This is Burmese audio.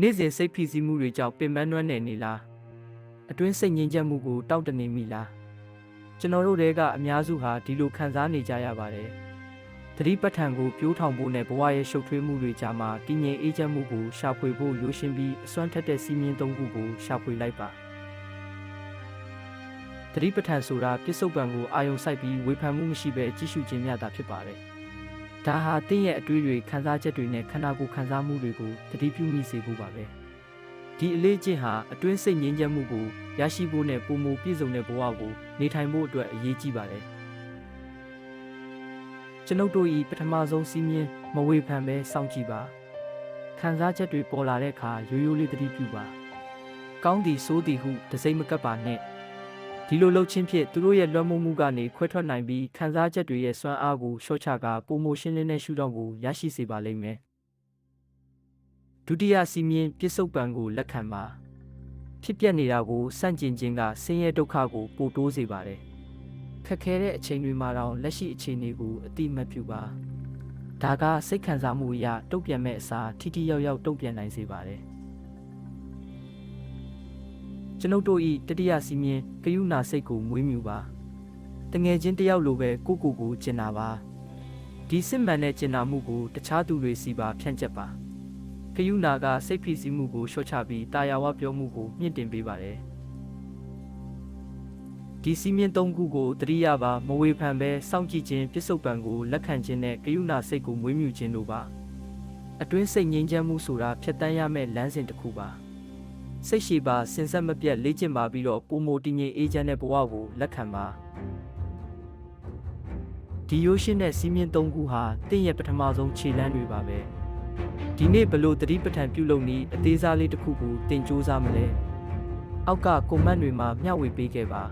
နေ့စဉ်စိတ်ဖိစီးမှုတွေကြောင့်ပင်ပန်းနွမ်းနယ်နေလားအတွင်းစိတ်ငြိမ်ချက်မှုကိုတောက်တနေမိလားကျွန်တော်တို့တဲကအများစုဟာဒီလိုခံစားနေကြရပါတယ်သတိပဋ္ဌာန်ကိုပြိုးထောင်ဖို့နဲ့ဘဝရဲ့ရှုပ်ထွေးမှုတွေကြားမှာတည်ငြိမ်အေးချမ်းမှုကိုရှာဖွေဖို့ရိုးရှင်းပြီးအစွမ်းထက်တဲ့စီးမြင်သုံးခုကိုရှာဖွေလိုက်ပါသတိပဋ္ဌာန်ဆိုတာပြစ္ဆုတ်ပံကိုအာယုံစိုက်ပြီးဝေဖန်မှုမရှိဘဲကြည့်ရှုခြင်းများတာဖြစ်ပါတယ် ဒါဟာတင့်ရဲ့အတွေးတွေခံစားချက်တွေနဲ့ခန္ဓာကိုယ်ခံစားမှုတွေကိုသတိပြုမိစေဖို့ပါပဲဒီအလေးကျင့်ဟာအတွင်းစိတ်ငြိမ်းချမ်းမှုကိုရရှိဖို့နဲ့ပုံမူပြည့်စုံတဲ့ဘဝကိုနေထိုင်ဖို့အတွက်အရေးကြီးပါတယ်ကျွန်ုပ်တို့ဤပထမဆုံးစီးမြင်မဝေဖန်ပဲစောင့်ကြည့်ပါခံစားချက်တွေပေါ်လာတဲ့အခါရိုးရိုးလေးသတိပြုပါကောင်းသည်ဆိုးသည်ဟုတစိမ့်မကပ်ပါနဲ့ ဒီလိုလှုပ်ချင်းဖြင့်သူတို့ရဲ့လွှမ်းမိုးမှုကနေခွဲထွက်နိုင်ပြီးခံစားချက်တွေရဲ့စွမ်းအားကိုလျှော့ချကာပုံမရှင်းလင်းတဲ့ရှုထောင့်ကိုရရှိစေပါလိမ့်မယ်ဒုတိယစီးမြင်ပြစ္ဆုတ်ပံကိုလက်ခံပါဖြစ်ပျက်နေတာကိုစန့်ကျင်ခြင်းကဆင်းရဲဒုက္ခကိုပိုတိုးစေပါတယ်ခက်ခဲတဲ့အချိန်တွေမှာတော့လက်ရှိအခြေအနေကိုအတိမတ်ပြုပါဒါကစိတ်ခံစားမှုအရတုံ့ပြန်မဲ့အစားထိထိရောက်ရောက်တုံ့ပြန်နိုင်စေပါတယ် ကျွန်ုပ်တို့ဤတတိယစီးမြင်ဂယုဏစိတ်ကိုမွေးမြူပါတငယ်ချင်းတယောက်လိုပဲကိုကိုကိုကျင်နာပါဒီစစ်မှန်တဲ့ကျင်နာမှုကိုတခြားသူတွေစီပါဖြန့်ကျက်ပါဂယုဏကစိတ်ဖိစီးမှုကိုလျှော့ချပြီးတာယာဝပြောမှုကိုမြင့်တင်ပေးပါတယ်ဒီစီးမြင်သုံးခုကိုတတိယပါမဝေဖန်ပဲစောင့်ကြည့်ခြင်းပြစ္ဆုတ်ပံကိုလက်ခံခြင်းနဲ့ဂယုဏစိတ်ကိုမွေးမြူခြင်းတို့ပါအတွင်းစိတ်ငြိမ်းချမ်းမှုဆိုတာဖြတ်တန်းရမယ့်လမ်းစဉ်တစ်ခုပါ စိတ်ရှိပါစင်ဆက်မပြတ်လေ့ကျင့်ပါပြီးတော့ပုံမတည်ငြိမ်အေးချမ်းတဲ့ဘဝကိုလက်ခံပါဒီရိုးရှင်းတဲ့စီးမြင့်သုံးခုဟာတင့်ရဲ့ပထမဆုံးခြေလှမ်းတွေပါပဲဒီနေ့ဘလို့တတိပဋ္ဌာန်ပြုလုပ်နည်းအသေးစားလေးတစ်ခုကိုတင်ကြိုးစားမလဲအောက်ကကွန်မန့်တွေမှာမျှဝေပေးခဲ့ပါ